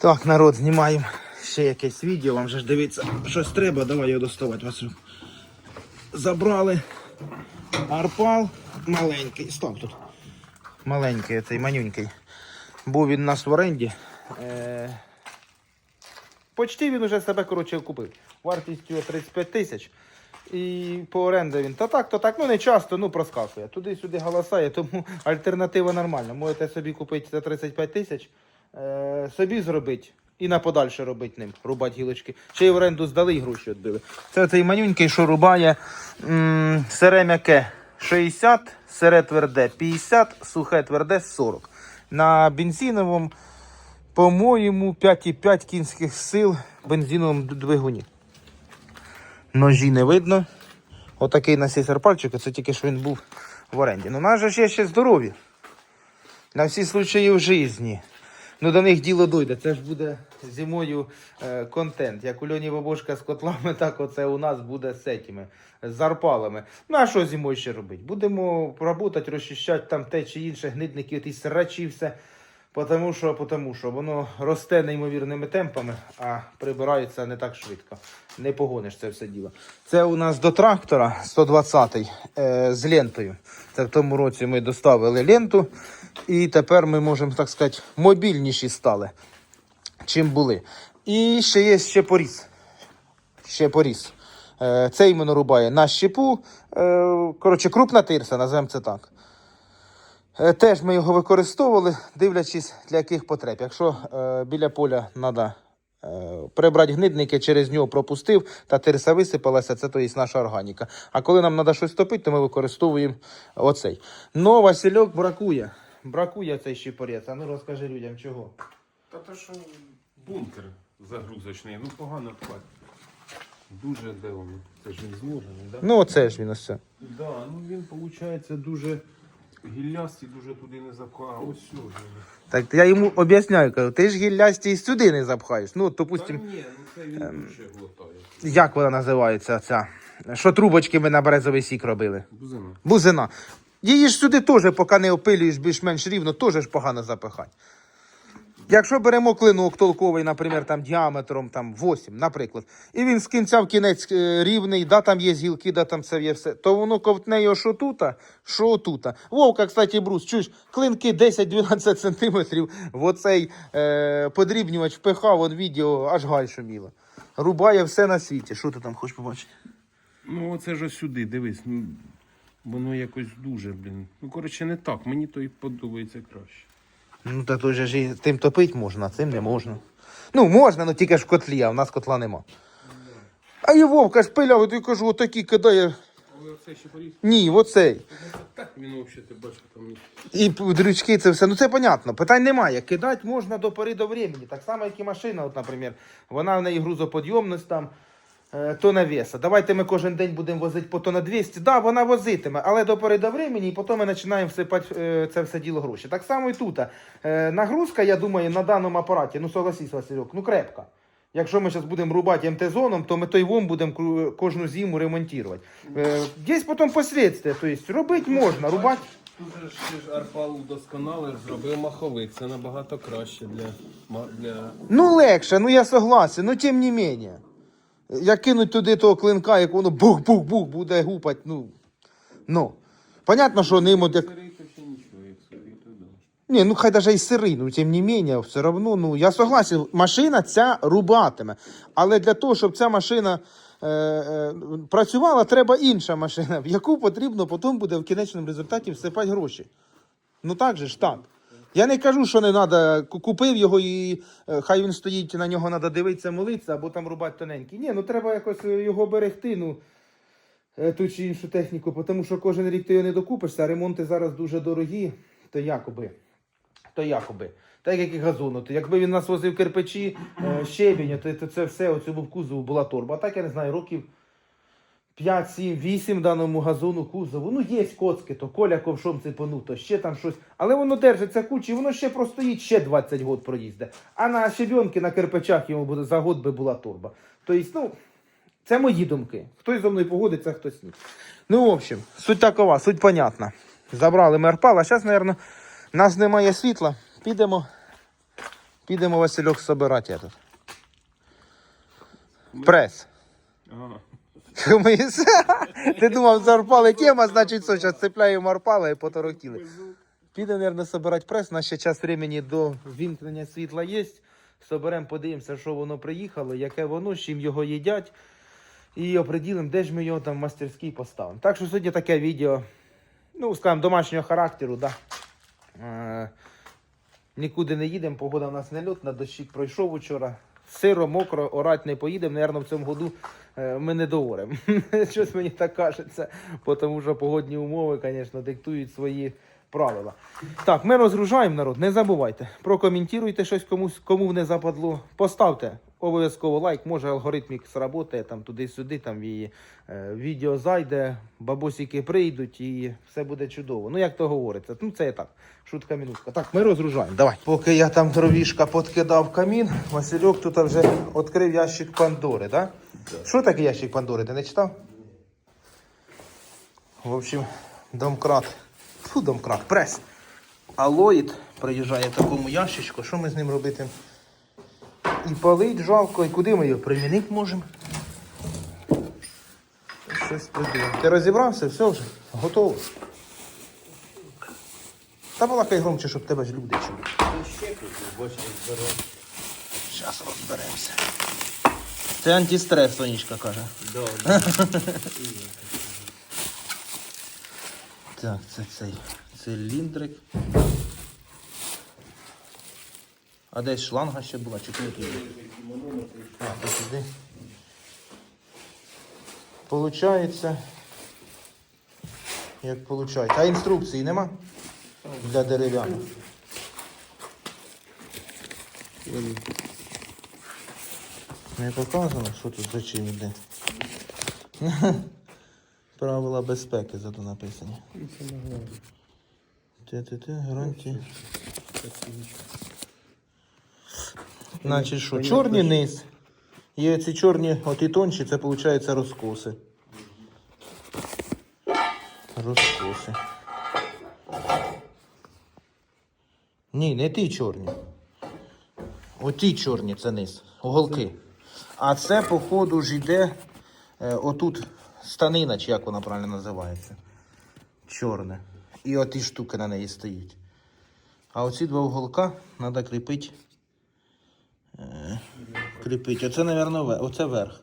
Так, народ, знімаємо ще якесь відео. Вам же ж дивіться, щось треба, давай його доставати. Василь. Забрали арпал маленький. Стоп тут. Маленький, цей манюнький. Був він у нас в оренді. Е... Почти він уже себе коротше купив. Вартістю 35 тисяч. І по оренді він то так, то так, ну не часто, ну проскакує. Туди-сюди галасає, тому альтернатива нормальна. Можете собі купити за 35 тисяч, е, собі зробити і на подальше робити ним, рубати гілочки. Ще й в оренду здали і гроші відбили. Це цей манюнький, що рубає м, сире м'яке 60, сире тверде 50, сухе тверде 40. На бензиновому, по-моєму, 5,5 кінських сил бензиновому двигуні. Ножі не видно. Отакий на цей серпальчик, це тільки що він був в оренді. Ну, у нас же є ще здорові. На всі случаї в житті. Ну, до них діло дойде. Це ж буде зимою е, контент. Як у Льоні Бабошка з котлами, так оце у нас буде з цими, зарпалами. Ну, а що зимою ще робити? Будемо працювати, розчищати там те чи інше, гнидники, ті срачі, все. Потому що, потому що воно росте неймовірними темпами, а прибирається не так швидко. Не погониш це все діло. Це у нас до трактора 120-й е, з лентою. Це в тому році ми доставили ленту, і тепер ми можемо так сказати мобільніші стали, чим були. І ще є ще поріз. Ще поріз. Е, це іменно рубає на щепу. Е, коротше, крупна тирса, називаємо це так. Е, Теж ми його використовували, дивлячись для яких потреб. Якщо біля поля треба прибрати гнидники, через нього пропустив, та тирса висипалася, це то є наша органіка. А коли нам треба щось топити, то ми використовуємо оцей. Но Васильок бракує. Бракує цей щепорець. А ну розкажи людям чого. Та то що бункер загрузочний, ну погано платить. Дуже де воно? Це ж він зложений, так? Ну, оце ж він ось. це. Да, ну він виходить дуже гіллястий, дуже туди не запхав. А ось сюди. Так я йому об'ясняю, кажу, ти ж гіллясті сюди не запхаєш. Ну, Та допустим, ні, ну це він дуже глотає. як вона називається ця? Що трубочки ми на березовий сік робили? Бузина. Бузина. Її ж сюди теж, поки не опилюєш більш-менш рівно, теж ж погано запихати. Якщо беремо клинок толковий, наприклад, там діаметром там, 8, наприклад, і він з кінця в кінець е, рівний, да, там є гілки, да, там це є все, то воно ковтне його що тута, що тута. Вовка, кстати, брус, чуєш, клинки 10-12 сантиметрів в оцей е, подрібнювач впихав, от відео аж галь шуміло. Рубає все на світі. Що ти там хочеш побачити? Ну оце ж сюди, дивись. Воно якось дуже, блін. Ну, коротше, не так. Мені то і подобається краще. Ну, та же ж і тим топити можна, а цим не можна. Ну, можна, ну тільки ж в котлі, а в нас котла нема. А і Вовка ж пиляв, я кажу, отакі кидає. Але оце ще поріз. Ні, оцей. Так він взагалі, ти бачиш, там І дрючки, це все. Ну це понятно. Питань немає. Кидати можна до пори до времени. Так само, як і машина, от, наприклад. Вона в неї грузоподйомність там. Е, Тона веса. Давайте ми кожен день будемо возити по тона 200. Да, вона возитиме, але до пори до времени, і потім ми починаємо всипати е, це все діло гроші. Так само і тут. Е, Нагрузка, я думаю, на даному апараті, ну согласись, Васильок, ну крепка. Якщо ми зараз будемо рубати МТ-зоном, то ми той вом будемо кожну зиму ремонтувати. Є потім послідствия, тобто робити можна, рубати. Тут же ж Арпал удосконалив, зробив маховик. Це набагато краще для. для... Ну легше, ну я согласен, ну тим не менее. Як кинуть туди того клинка, як воно бух-бух-бух буде гупать, ну. Ну. Понятно, що ним от як. Ні, ну хай даже і сирий, ну тим не менее, все одно, ну я согласен, машина ця рубатиме. Але для того, щоб ця машина е, е, працювала, треба інша машина, в яку потрібно потім буде в кінечному результаті всипати гроші. Ну так же ж так. Я не кажу, що не треба, купив його і е, хай він стоїть, на нього треба дивитися, молитися або там рубати тоненький. Ні, ну треба якось е, його берегти, ну, е, ту чи іншу техніку, тому що кожен рік ти його не докупишся, а ремонти зараз дуже дорогі, то якоби. То якоби. Так як і газону. То якби він нас возив кирпичі, щебінь, то, це все, в кузову була торба. А так я не знаю, років 5, 7, 8 даному газону кузову. Ну, є коцки, то коля ковшом цепанув, то ще там щось. Але воно держиться кучі, воно ще простоїть, ще 20 год проїзде. А на щебенки, на кирпичах йому буде за год би була торба. Тобто, ну, це мої думки. Хтось зо мною погодиться, хтось ні. Ну, в общем, суть такова, суть понятна. Забрали ми арпал, а зараз, мабуть, нас немає світла. Підемо. Підемо Васильок собирати. Прес. Ага. Хмис. Ти думав, за арпали тема, значить, що, зараз цепляємо арпала і поторохтіли. Піде, мабуть, собирати прес. У нас ще час времени до вімкнення світла є. Соберемо, подивимося, що воно приїхало, яке воно, з чим його їдять. І оприділимо, де ж ми його там в мастерській поставимо. Так що сьогодні таке відео, ну, скажімо, домашнього характеру, да. Е, нікуди не їдемо, погода в нас не льотна, дощик пройшов вчора. Сиро, мокро, орать не поїдемо. Наверно, в цьому году ми не договоримо. Щось мені так кажеться, тому що погодні умови, звісно, диктують свої правила. Так, ми розгружаємо народ. Не забувайте. Прокоментуйте щось комусь, кому не западло. Поставте обов'язково лайк, може алгоритмік сработає там туди-сюди, там і е, відео зайде, бабусики прийдуть і все буде чудово. Ну як то говориться. Ну це і так. Шутка мінутка. Так, ми розгружаємо. Давай. Поки я там дровішка подкидав камін, Васильок тут вже відкрив ящик Пандори, так? Що таке ящик Пандори? Ти не читав? В общем, домкрат. Фу, домкрат, прес. Алоїд приїжджає в такому ящичку. Що ми з ним робити? І палить жалко, і куди ми його примінити можемо? Щось придумаємо. Ти розібрався, все вже, готово. Та балакай громче, щоб тебе ж люди чули. Зараз розберемося. Це антистрес, Сонечка каже. Так, це цей циліндрик. А десь шланга ще була, чи тут? А, то сюди. Получається. Як получається. А інструкції нема? Для дерев'яних. Не показано, що тут за чим йде. Правила безпеки зато написані. Те-те-те, гарантії. Значить що, чорний низ. І ці чорні, от і тонші, це виходить розкоси. Розкоси. Ні, не ті чорні. Оті чорні це низ, уголки. А це, походу, ж йде е, отут станина, чи як вона правильно називається. Чорне. І оті штуки на неї стоїть. А оці два уголка треба кріпити. Е, кріпити. Оце, мабуть, верх. Оце верх.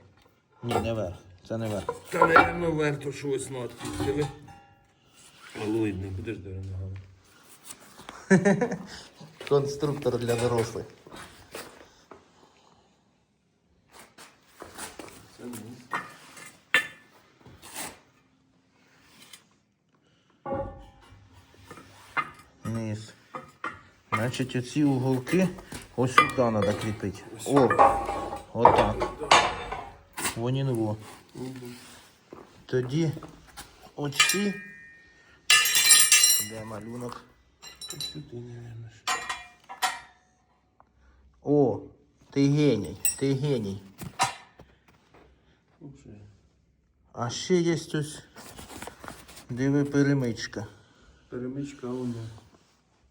Ні, не верх. Це не верх. Та, наверное, варто щось надпись, диви. Алоїд не будеш диви ногами. Конструктор для дорослих. Це низ. Низ. Значить, оці уголки ось сюди треба кріпити. О, отак. Вони не во. Тоді оці. Де малюнок? Сюди, ж. О, ти геній, ти геній. А ще є ось. Диви перемичка. Перемичка воно.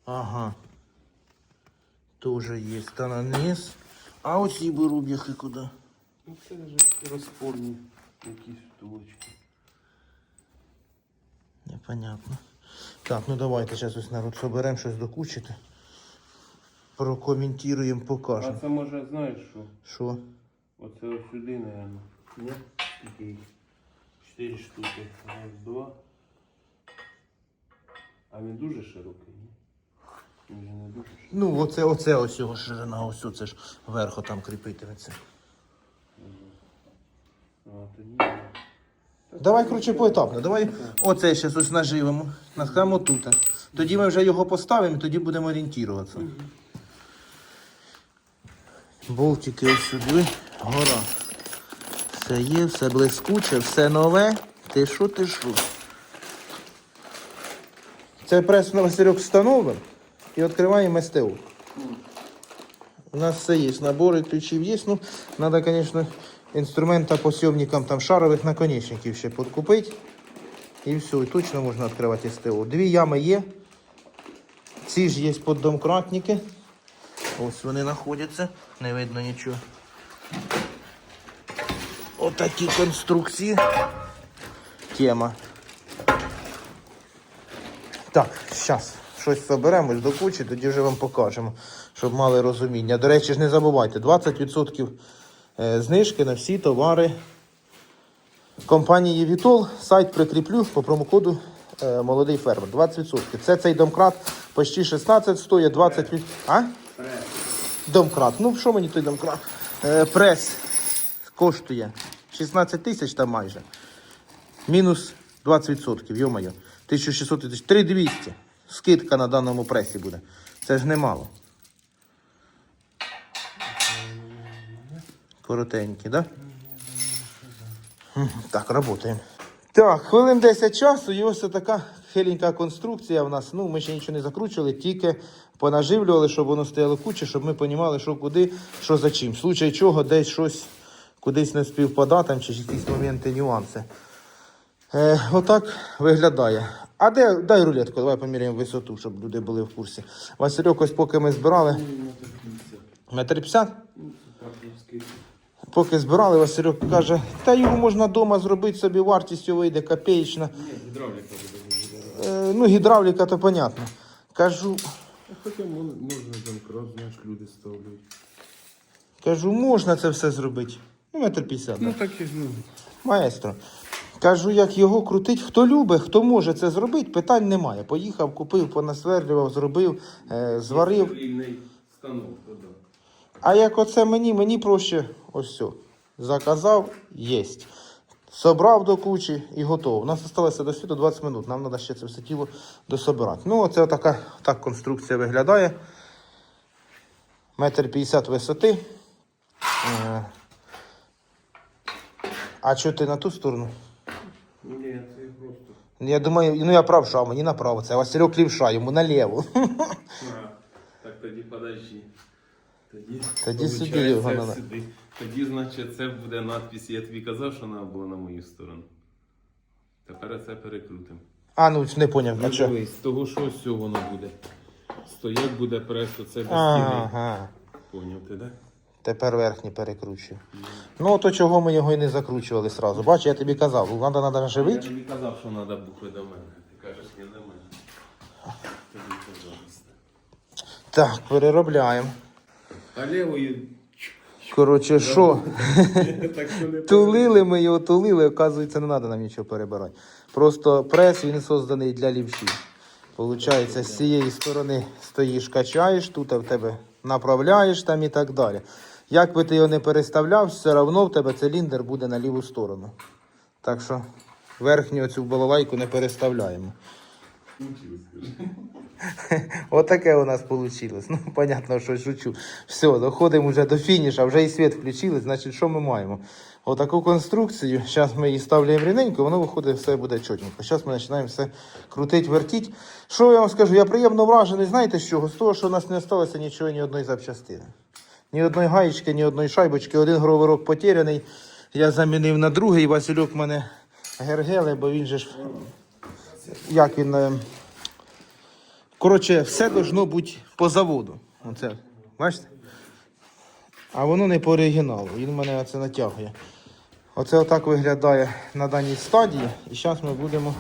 Ага. Тоже на низ. А оці беру б'яхи куди? Ну це вже розпорні якісь втулочки. Непонятно. Так, ну давайте зараз ось народ соберемо щось докучити. Прокоментуємо, А покажемо. це може, знаєш що? Що? Оце ось сюди, наверное. Ні? Їх? Чотири штуки. Раз, два. А він дуже широкий, ні? Він же не дуже широкий. Ну, оце, оце ось його ширина, ось оце ж верху там кріпитиметься. Давай, коротше, поетапно. Давай оце ще ось наживемо. Наскаємо тут. Тоді ми вже його поставимо, і тоді будемо орієнтуватися. Болтики ось сюди. Гора. Все є, все блискуче, все нове. Ти що, ти що? Це прес на Васильок встановимо і відкриваємо СТО. У нас все є, набори ключів є. Ну, треба, звісно, інструмента по сйомникам там шарових наконечників ще підкупити. І все, і точно можна відкривати СТО. Дві ями є. Ці ж є поддомкратники. Ось вони знаходяться, не видно нічого. Отакі конструкції. Тема. Так, зараз щось соберемось до кучі, тоді вже вам покажемо, щоб мали розуміння. До речі ж, не забувайте, 20% е, знижки на всі товари компанії Vitol. Сайт прикріплю по промокоду е, молодий фермер. 20%. Це цей домкрат почти 16 стоїть 20 від... А? Домкрат. Ну, що мені той домкрат? Е, прес коштує 16 тисяч там майже. Мінус 20%, йо-моє. 1600 тисяч. 3200. Скидка на даному пресі буде. Це ж немало. Коротенькі, да? Так, працюємо. Так, хвилин 10 часу і ось така хиленька конструкція в нас. Ну, ми ще нічого не закручували, тільки понаживлювали, щоб воно стояло куча, щоб ми розуміли, що куди, що за чим. В случай чого десь щось кудись не співпадає, там чи якісь моменти, нюанси. Е, отак виглядає. А де дай рулетку, давай поміряємо висоту, щоб люди були в курсі. Васильок, ось поки ми збирали. Метр п'ятдесят? Поки збирали, Васильок каже, та його можна вдома зробити собі, вартістю вийде копеєчна. Гідравліка буде. Ну, гідравліка, то понятно. Кажу, Хоча можна домкрат, знаєш, люди ставлять. кажу, можна це все зробити. Ну, метр п'ятдесят. Ну так і ну. Маестро. Кажу, як його крутить, хто любить, хто може це зробити, питань немає. Поїхав, купив, понасверлював, зробив, е, зварив. А як оце мені, мені проще ось все. Заказав, єсть. Собрав до кучі і готово. У нас залишилося до світу 20 минут. Нам треба ще це все тіло дособирати. Ну, оце така так конструкція виглядає. Метр п'ятдесят висоти. Е, А чого ти на ту сторону? Це просто. Я думаю, ну я правша, а мені направо. Це Васильок лівша, йому наліво. Так тоді подожди. Тоді, Тоді сюди получається, його надо. сюди. Тоді, значить, це буде надпись. Я тобі казав, що вона була на мою сторону. Тепер це перекрутимо. А, ну не поняв, Ну, а що? дивись, з того, що ось цього воно буде. Стоять буде прес, оце без стіни. Ага. Поняв ти, так? Тепер верхній перекручую. Ну, то чого ми його і не закручували сразу. Бач, я тобі казав, треба треба Я живити. тобі казав, що треба букви до мене. Ти кажеш, не до мене. Тобі пожалуйста. Так, переробляємо. А лівою... Коротше, що? так що не Тулили ми його, тулили, оказується, не треба нам нічого перебирати. Просто прес він созданий для лівшів. Получається, з цієї сторони стоїш, качаєш, тут в тебе направляєш там і так далі. Як би ти його не переставляв, все одно в тебе циліндр буде на ліву сторону. Так що верхню цю балалайку не переставляємо. Отаке у нас вийшло. Ну, понятно, що шучу. Все, доходимо вже до фініша, вже і світ включили, значить, що ми маємо? Отаку конструкцію. Зараз ми її ставляємо рівненько, воно виходить, все буде чотенько. Зараз ми починаємо все крутити, вертіть. Що я вам скажу? Я приємно вражений, знаєте з чого? З того, що у нас не залишилося нічого, ні одної запчастини. Ні одної гаєчки, ні одної шайбочки, один гроверок потеряний. Я замінив на другий, Васильок в мене гергеле, бо він же ж. Як він. е, Коротше, все должно бути по заводу. Оце, бачите? А воно не по оригіналу. Він мене оце натягує. Оце отак виглядає на даній стадії. І зараз ми будемо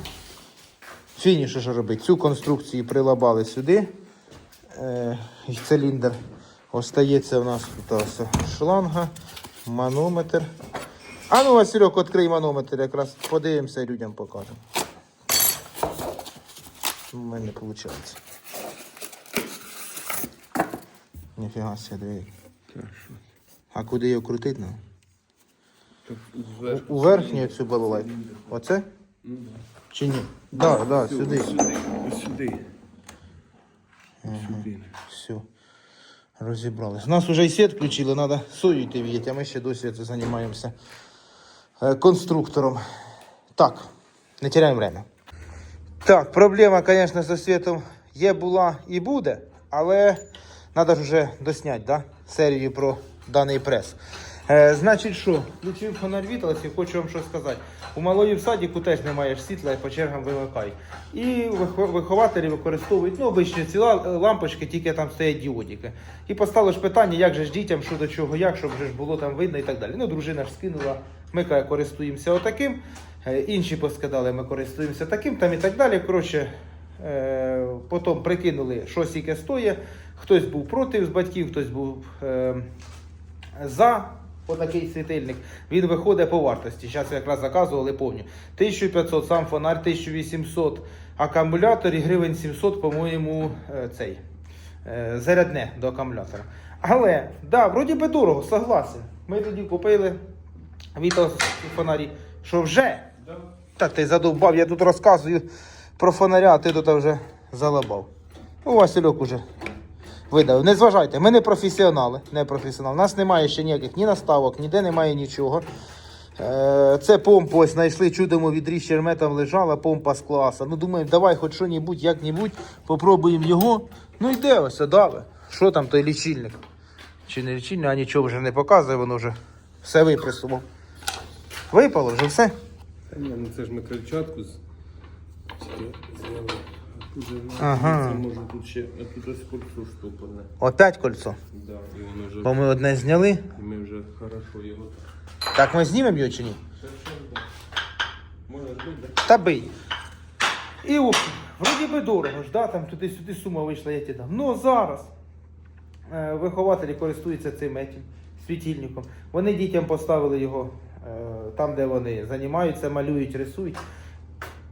фініш робити. Цю конструкцію прилабали сюди. Е, циліндр. Остається в нас тут шланга, манометр. А ну, Васильок, відкрий манометр, якраз подивимося і людям покажемо. У мене виходить. Ніфіга себе, диви. А куди його крутити нам? У верхню цю балалайку. Оце? Чи ні? Так, так, да, сюди. Сюди. Сюди. Сюди. Все. Розібрались. Нас вже і світ включили, треба сою йти віяти, а ми ще досі займаємося е, конструктором. Так, не теряємо время. Так, проблема, звісно, зі світом є, була і буде, але треба ж вже досняти да? серію про даний прес. Е, значить, що, включив фонарь віталося, хочу вам що сказати. У малої в садіку теж немає світла і по чергам вимикають. І вихователі використовують ну, обичні ці лампочки, тільки там стоять діодики. І постало ж питання, як же ж дітям, що до чого, як, щоб вже ж було там видно і так далі. Ну, дружина ж скинула, ми користуємося отаким. Е, Інші поскидали, ми користуємося таким там і так далі. Коротше, е, потім прикинули, що скільки стоїть. Хтось був проти з батьків, хтось був е, за отакий світильник. Він виходить по вартості. Зараз якраз заказували, помню. 1500 сам фонарь, 1800 акумулятор і гривень 700, по-моєму, е, цей е, зарядне до акумулятора. Але, да, вроді би дорого, согласен. Ми тоді купили Вітос фонарі, що вже. Да. Та ти задовбав, я тут розказую про фонаря, а ти тут вже залабав. У Васильок уже видав. Не зважайте, ми не професіонали. Не професіонали. У нас немає ще ніяких ні наставок, ніде немає нічого. Е, Це помпу ось знайшли, чудом від ріщерме там лежала, помпа з класа. Ну думаємо, давай хоч що-небудь, як-небудь, попробуємо його. Ну йде ось, дави. Що там той лічильник? Чи не лічильник, а нічого вже не показує, воно вже все випресував. Випало вже все. Та ні, ну це ж ми крильчатку з... зняли. Тут Ага. це може тут ще, а тут ось кольцо штопане. Опять кольцо. Да, і воно вже, Бо ми одне зняли. і ми вже хорошо його так. Так ми знімемо його чи ні? Це що, да. Може бути, Та бий. І от, вроді би дорого ж, да? там туди-сюди сума вийшла, я ті дам. Ну зараз е, вихователі користуються цим етім, світильником. Вони дітям поставили його е, там, де вони займаються, малюють, рисують.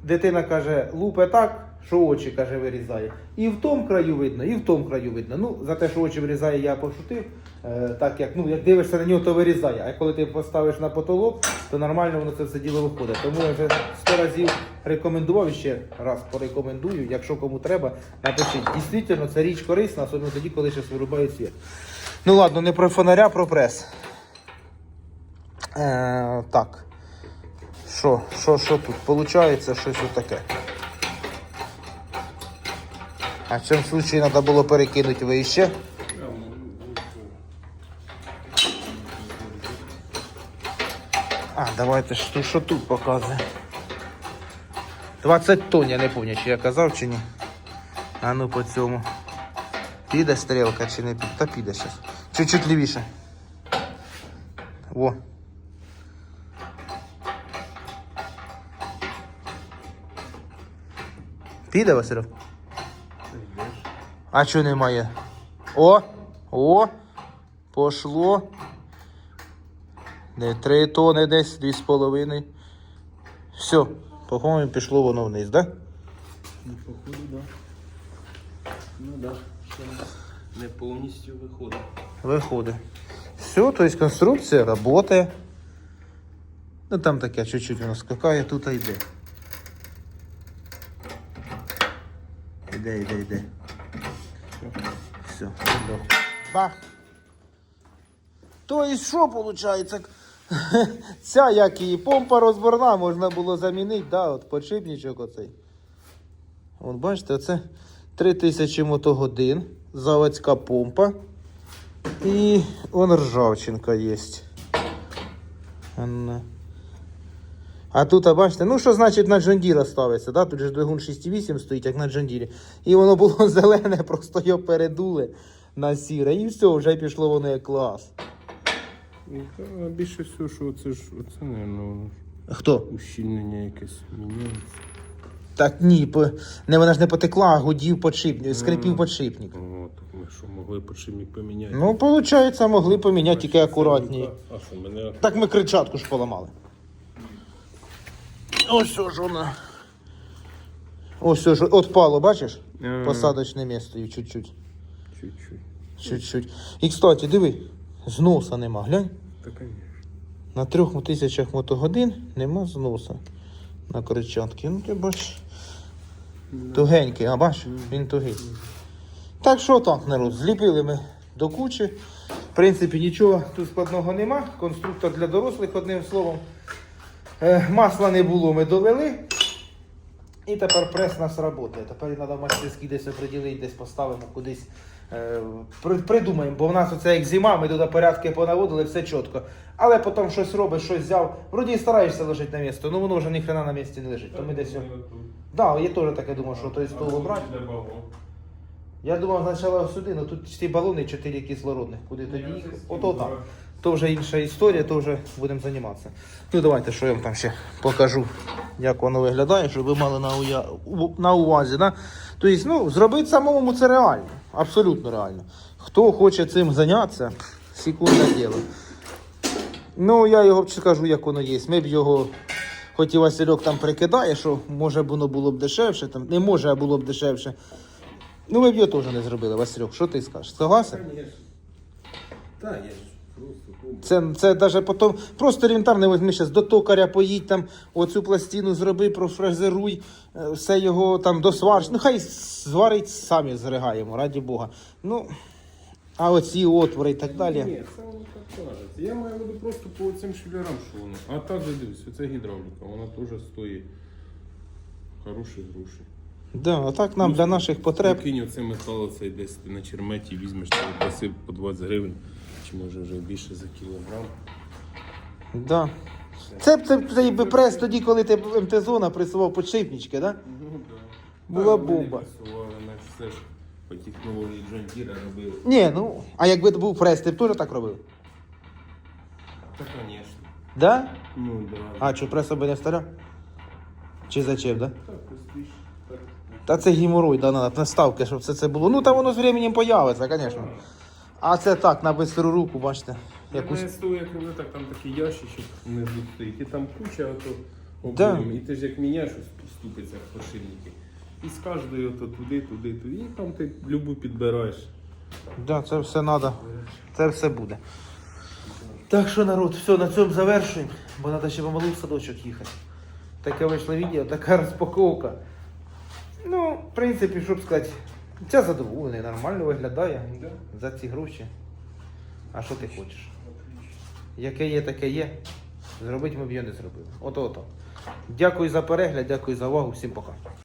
Дитина каже, лупе так, що очі каже, вирізає. І в тому краю видно, і в тому краю видно. Ну, за те, що очі вирізає, я пошутив. Е, так як ну, як дивишся на нього, то вирізає. А коли ти поставиш на потолок, то нормально воно це все діло виходить. Тому я вже сто разів рекомендував ще раз порекомендую. Якщо кому треба, напишіть. Дійсно, це річ корисна, особливо тоді, коли ще вирубають світ. Ну ладно, не про фонаря, про прес. Е, так. Що, що, що тут? Получається щось отаке. А в цьому случаї треба було перекинути вище. А, давайте тут, що тут показує. 20 тонн, я не пам'ятаю, чи я казав, чи ні. А ну по цьому. Піде стрілка чи не піде? Та піде зараз. Чуть-чуть лівіше. Во. Піде, Василь? А чого немає? О! О! Пошло. Не три тони десь, дві з половиною. Все, по-моєму, пішло воно вниз, да? Ну, походу, да. Ну да, ще не повністю виходить. Виходить. Все, то есть конструкція працює. Ну там таке чуть-чуть воно скакає, тут йде. Іде, іде, йде. Все. Бах. То і що виходить? Ця як і помпа розборна, можна було замінити, да, от подшипничок оцей. От бачите, оце 3000 мотогодин, заводська помпа. І вон ржавчинка є. Анна. А тут, а бачите, ну що значить на Джондіра ставиться, да? тут же двигун 6,8 стоїть, як на Джондірі. І воно було зелене, просто його передули на сіре. І все, вже пішло воно як клас. Ну, та, більше всього, що це ж, оце, мабуть, Хто? ущільнення якесь міняється. Так ні, по... не, вона ж не потекла, а гудів подшипник, скрипів подшипник. О, так ми що, могли почимік поміняти? Ну, виходить, могли поміняти тільки акуратні. А що, мене Так ми кричатку ж поламали. Ось ж вона. Ось ж, отпало, бачиш? Ага. Посадочне місце і чуть-чуть. чуть-чуть. Чуть-чуть. І, кстати, диви, зноса нема, глянь. Та, конечно. На трьох тисячах мотогодин нема зноса на кричатки. Ну, ти бачиш. Тугенький, а бач, він тугий. Так що так, народ, зліпили ми до кучі. В принципі, нічого тут складного нема. Конструктор для дорослих, одним словом. Е, масла не було, ми долили. І тепер прес у нас працює. Тепер треба мастерський десь оприділити, десь поставимо кудись Е, Придумаємо, бо в нас оце як зима, ми туди порядки понаводили, все чітко. Але потім щось робиш, щось взяв. Вроді і стараєшся лежати на місце, ну воно вже ніхрена на місці не лежить. То ми десь. його- Да, я теж таке думав, що той стол обрати. Я думав спочатку сюди, ну тут ці балони 4 кислородних. Куди тоді їх? Ото там. То вже інша історія, то вже будемо займатися. Ну давайте, що я вам там ще покажу, як воно виглядає, щоб ви мали на, уя... на увазі. Да? Тобто, ну, зробити самому це реально. Абсолютно реально. Хто хоче цим зайнятися, секундне діло. Ну, я його скажу, як воно є. Ми б його, хоч і Васильок там прикидає, що може б воно було б дешевше, там, не може, а було б дешевше. Ну, ми б його теж не зробили, Васильок. Що ти скажеш? Согласен? Так, я ж. Це, це даже потім просто елементарно візьми зараз до токаря поїдь там, оцю пластину зроби, профрезеруй, е, все його там досвариш. Ну хай зварить самі зригаємо, раді Бога. Ну, а оці отвори і так далі. Ні, це воно так кажеться. Я маю виду просто по цим шлярам, що воно. А так же дивись, оце гідравліка, вона теж стоїть хороші гроші. Да, а так нам для наших потреб. Кинь оце метало цей десь на черметі візьмеш пасив по 20 гривень, чи може вже більше за кілограм. Да. Це б це, це би прес тоді, коли ти МТ-зона присував подшипнички, да? Ну, да. Була Так, вони бомба. пресували, ж все ж по технології Джон Діра робили. Ні, ну, а якби це був прес, ти б теж так робив? Та, звісно. Да? Ну, да. А що прес би не вставляв? Чи зачем, да? Так, простіше. Так. Та це геморрой, да, надо наставки, щоб все це було. Ну там воно з временем появиться, звісно. А це так, на бистру руку, бачите. Якусь... Якусь... Я стою, як роблю, так там такий ящичок внизу стоїть, і там куча ото Да. обоїм. І ти ж як міняєш, ось ступиться поширники. І з кожної ото туди, туди, туди, і там ти любу підбираєш. Да, це все треба. Це все буде. Так що, народ, все, на цьому завершуємо, бо треба ще помалу в садочок їхати. Таке вийшло відео, така розпаковка. Ну, в принципі, щоб сказати, ця задоволений, нормально виглядає Да. за ці гроші. А що ти хочеш? Яке є, таке є. Зробити ми б його не зробили. Ото-ото. Дякую за перегляд, дякую за увагу, всім пока.